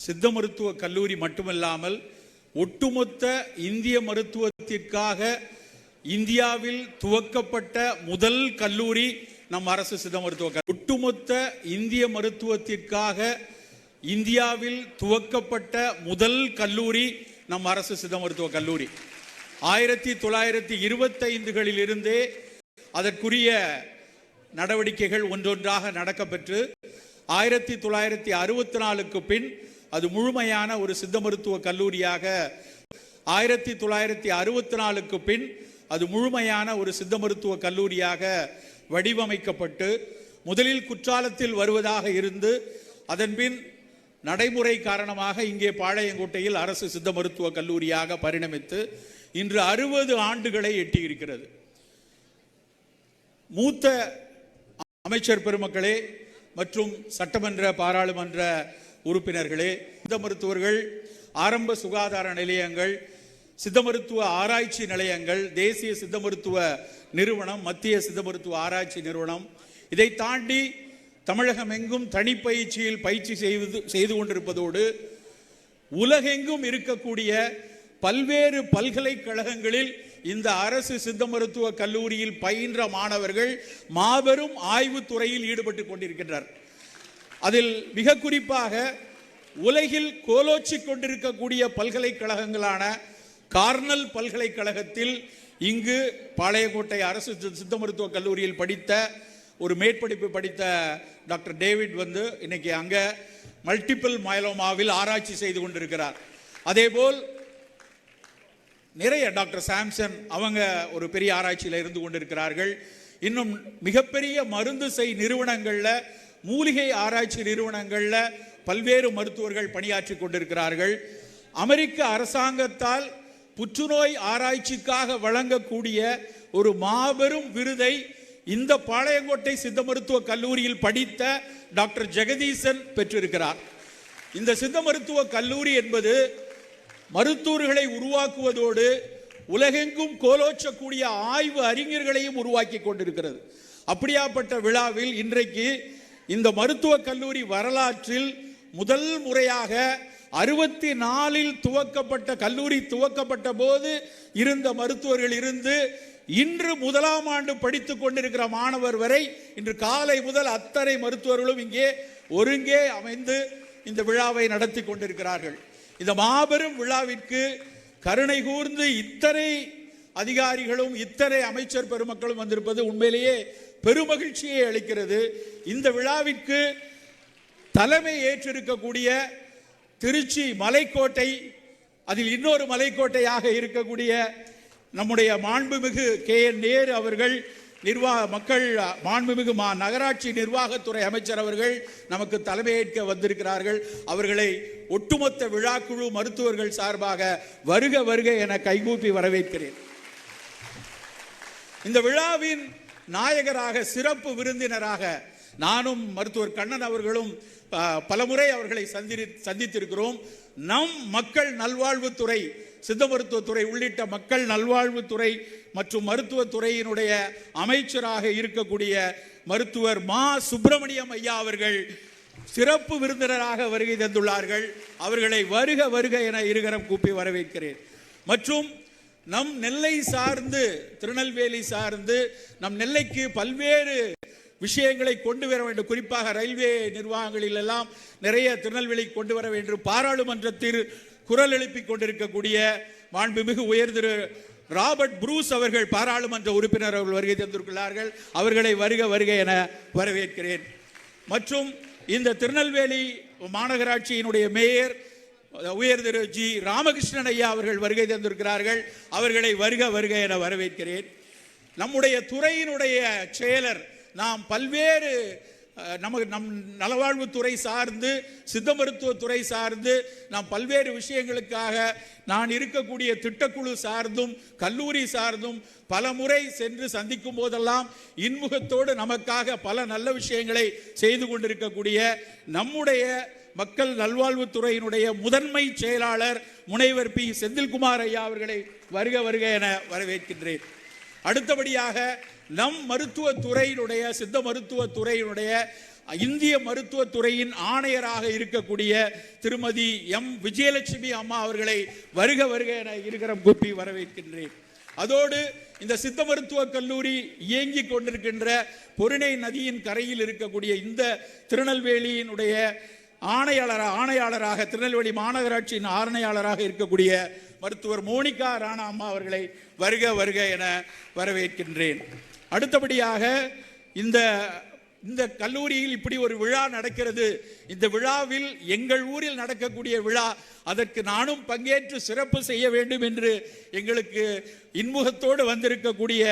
சித்த மருத்துவ கல்லூரி மட்டுமல்லாமல் ஒட்டுமொத்த இந்திய மருத்துவத்திற்காக இந்தியாவில் துவக்கப்பட்ட முதல் கல்லூரி நம் அரசு சித்த மருத்துவ ஒட்டுமொத்த இந்திய மருத்துவத்திற்காக இந்தியாவில் துவக்கப்பட்ட முதல் கல்லூரி நம் அரசு சித்த மருத்துவ கல்லூரி. ஆயிரத்தி தொள்ளாயிரத்தி இருபத்தைந்துகளில் இருந்தே அதற்குரிய நடவடிக்கைகள் ஒன்றொன்றாக நடக்கப்பெற்று ஆயிரத்தி தொள்ளாயிரத்தி அறுபத்தி நாலுக்கு பின் அது முழுமையான ஒரு சித்த மருத்துவ கல்லூரியாக ஆயிரத்தி தொள்ளாயிரத்தி அறுபத்தி நாலுக்கு பின் அது முழுமையான ஒரு சித்த மருத்துவ கல்லூரியாக வடிவமைக்கப்பட்டு முதலில் குற்றாலத்தில் வருவதாக இருந்து அதன்பின் நடைமுறை காரணமாக இங்கே பாளையங்கோட்டையில் அரசு சித்த மருத்துவ கல்லூரியாக பரிணமித்து இன்று அறுபது ஆண்டுகளை எட்டியிருக்கிறது. மூத்த அமைச்சர் பெருமக்களே மற்றும் சட்டமன்ற பாராளுமன்ற உறுப்பினர்களே சித்த மருத்துவர்கள் ஆரம்ப சுகாதார நிலையங்கள் சித்த மருத்துவ ஆராய்ச்சி நிலையங்கள் தேசிய சித்த மருத்துவ நிறுவனம் மத்திய சித்த மருத்துவ ஆராய்ச்சி நிறுவனம். இதை தாண்டி தமிழகம் எங்கும் தனிப்பயிற்சியில் பயிற்சி செய்து செய்து கொண்டிருப்பதோடு உலகெங்கும் இருக்கக்கூடிய பல்வேறு பல்கலைக்கழகங்களில் இந்த அரசு சித்த மருத்துவ கல்லூரியில் பயின்ற மாணவர்கள் மாபெரும் ஆய்வுத்துறையில் ஈடுபட்டு கொண்டிருக்கின்றனர் அதில் மிக குறிப்பாக உலகில் கோலோச்சி கொண்டிருக்கக்கூடிய பல்கலைக்கழகங்களான கார்னல் பல்கலைக்கழகத்தில் இங்கு பாளையங்கோட்டை அரசு சித்த மருத்துவக் கல்லூரியில் படித்த ஒரு மேற்படிப்பு படித்த டாக்டர் டேவிட் வந்து இன்னைக்கு அங்கே மல்டிபிள் மயலோமாவில் ஆராய்ச்சி செய்து கொண்டிருக்கிறார். அதேபோல் நிறைய டாக்டர் சாம்சன் அவங்க ஒரு பெரிய ஆராய்ச்சியில் இருந்து கொண்டிருக்கிறார்கள். இன்னும் மிகப்பெரிய மருந்து செய் நிறுவனங்களில் மூலிகை ஆராய்ச்சி நிறுவனங்களில் பல்வேறு மருத்துவர்கள் பணியாற்றி கொண்டிருக்கிறார்கள். அமெரிக்க அரசாங்கத்தால் புற்றுநோய் ஆராய்ச்சிக்காக வழங்கக்கூடிய ஒரு மாபெரும் விருதை இந்த பாளையங்கோட்டை சித்த மருத்துவ கல்லூரியில் படித்த டாக்டர் ஜெகதீசன் பெற்றிருக்கிறார். இந்த சித்த மருத்துவ கல்லூரி என்பது மருத்துவர்களை உருவாக்குவதோடு உலகெங்கும் கோலோச்சக்கூடிய ஆய்வு அறிஞர்களையும் உருவாக்கி கொண்டிருக்கிறது. அப்படியாப்பட்ட விழாவில் இன்றைக்கு இந்த மருத்துவ கல்லூரி வரலாற்றில் முதல் முறையாக அறுபத்தி நாலில் துவக்கப்பட்ட கல்லூரி துவக்கப்பட்ட போது இருந்த மருத்துவர்கள் இருந்து இன்று முதலாம் ஆண்டு படித்துக் கொண்டிருக்கிற மாணவர் வரை இன்று காலை முதல் அத்தனை மருத்துவர்களும் இங்கே ஒருங்கே அமைந்து இந்த விழாவை நடத்தி கொண்டிருக்கிறார்கள். இந்த மாபெரும் விழாவிற்கு கருணை கூர்ந்து இத்தனை அதிகாரிகளும் இத்தனை அமைச்சர் பெருமக்களும் வந்திருப்பது உண்மையிலேயே பெருமகிழ்ச்சியை அளிக்கிறது. இந்த விழாவிற்கு தலைமை ஏற்றிருக்கக்கூடிய திருச்சி மலைக்கோட்டை அதில் இன்னொரு மலைக்கோட்டையாக இருக்கக்கூடிய நம்முடைய மாண்புமிகு கே. என். நேரு அவர்கள் நிர்வாக மக்கள் மாண்புமிகு மா நகராட்சி நிர்வாகத்துறை அமைச்சர் அவர்கள் நமக்கு தலைமையேற்க வந்திருக்கிறார்கள். அவர்களை ஒட்டுமொத்த விழாக்குழு மருத்துவர்கள் சார்பாக வருக வருக என கைகூப்பி வரவேற்கிறேன். இந்த விழாவின் நாயகராக சிறப்பு விருந்தினராக நானும் மருத்துவர் கண்ணன் அவர்களும் பலமுறை அவர்களை சந்தி சந்தித்திருக்கிறோம். நம் மக்கள் நல்வாழ்வுத்துறை சித்த மருத்துவத்துறை உள்ளிட்ட மக்கள் நல்வாழ்வுத்துறை மற்றும் மருத்துவத்துறையினுடைய அமைச்சராக இருக்கக்கூடிய மருத்துவர் மா. சுப்பிரமணியம் ஐயா அவர்கள் சிறப்பு விருந்தினராக வருகை தந்துள்ளார்கள். அவர்களை வருக வருக என இருகரம் கூப்பி வரவேற்கிறேன். மற்றும் நம் நெல்லை சார்ந்து திருநெல்வேலி சார்ந்து நம் நெல்லைக்கு பல்வேறு விஷயங்களை கொண்டு வர வேண்டும். குறிப்பாக ரயில்வே நிர்வாகங்களில் எல்லாம் நிறைய திருநெல்வேலி கொண்டு வர வேண்டும். பாராளுமன்றத்தில் குரல் எழுப்பி கொண்டிருக்கக்கூடிய மாண்புமிகு உயர் திரு ராபர்ட் புரூஸ் அவர்கள் பாராளுமன்ற உறுப்பினர் அவர்கள் வருகை தந்திருக்கிறார்கள். அவர்களை வருக வருக என வரவேற்கிறேன். மற்றும் இந்த திருநெல்வேலி மாநகராட்சியினுடைய மேயர் உயர் திரு ஜி ராமகிருஷ்ணன் ஐயா அவர்கள் வருகை தந்திருக்கிறார்கள். அவர்களை வருக வருக என வரவேற்கிறேன். நம்முடைய துறையினுடைய செயலர் நாம் பல்வேறு நமக்கு நம் நலவாழ்வுத்துறை சார்ந்து சித்த மருத்துவத்துறை சார்ந்து நாம் பல்வேறு விஷயங்களுக்காக நான் இருக்கக்கூடிய திட்டக்குழு சார்ந்தும் கல்லூரி சார்ந்தும் பல முறை சென்று சந்திக்கும் போதெல்லாம் இன்முகத்தோடு நமக்காக பல நல்ல விஷயங்களை செய்து கொண்டிருக்கக்கூடிய நம்முடைய மக்கள் நல்வாழ்வுத்துறையினுடைய முதன்மை செயலாளர் முனைவர் பி. செந்தில்குமார் ஐயா அவர்களை வருக வருக என வரவேற்கின்றேன். அடுத்தபடியாக நம் மருத்துவ துறையினுடைய சித்த மருத்துவ துறையினுடைய இந்திய மருத்துவத்துறையின் ஆணையராக இருக்கக்கூடிய திருமதி எம். விஜயலட்சுமி அம்மா அவர்களை வருக வருக என இருக்கிற கூப்பி வரவேற்கின்றேன். அதோடு இந்த சித்த மருத்துவ கல்லூரி இயங்கிக் கொண்டிருக்கின்ற பொருணை நதியின் கரையில் இருக்கக்கூடிய இந்த திருநெல்வேலியினுடைய ஆணையாளராக ஆணையாளராக திருநெல்வேலி மாநகராட்சியின் ஆணையாளராக இருக்கக்கூடிய மருத்துவர் மோனிகா ராணா அம்மா அவர்களை வருக வருக என வரவேற்கின்றேன். அடுத்தபடியாக இந்த இந்த கல்லூரியில் இப்படி ஒரு விழா நடக்கிறது. இந்த விழாவில் எங்கள் ஊரில் நடக்கக்கூடிய விழா அதற்கு நானும் பங்கேற்று சிறப்பு செய்ய வேண்டும் என்று எங்களுக்கு இன்முகத்தோடு வந்திருக்கக்கூடிய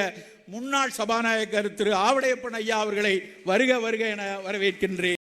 முன்னாள் சபாநாயகர் திரு ஆவடையப்பன் ஐயா அவர்களை வருக வருக என வரவேற்கின்றேன்.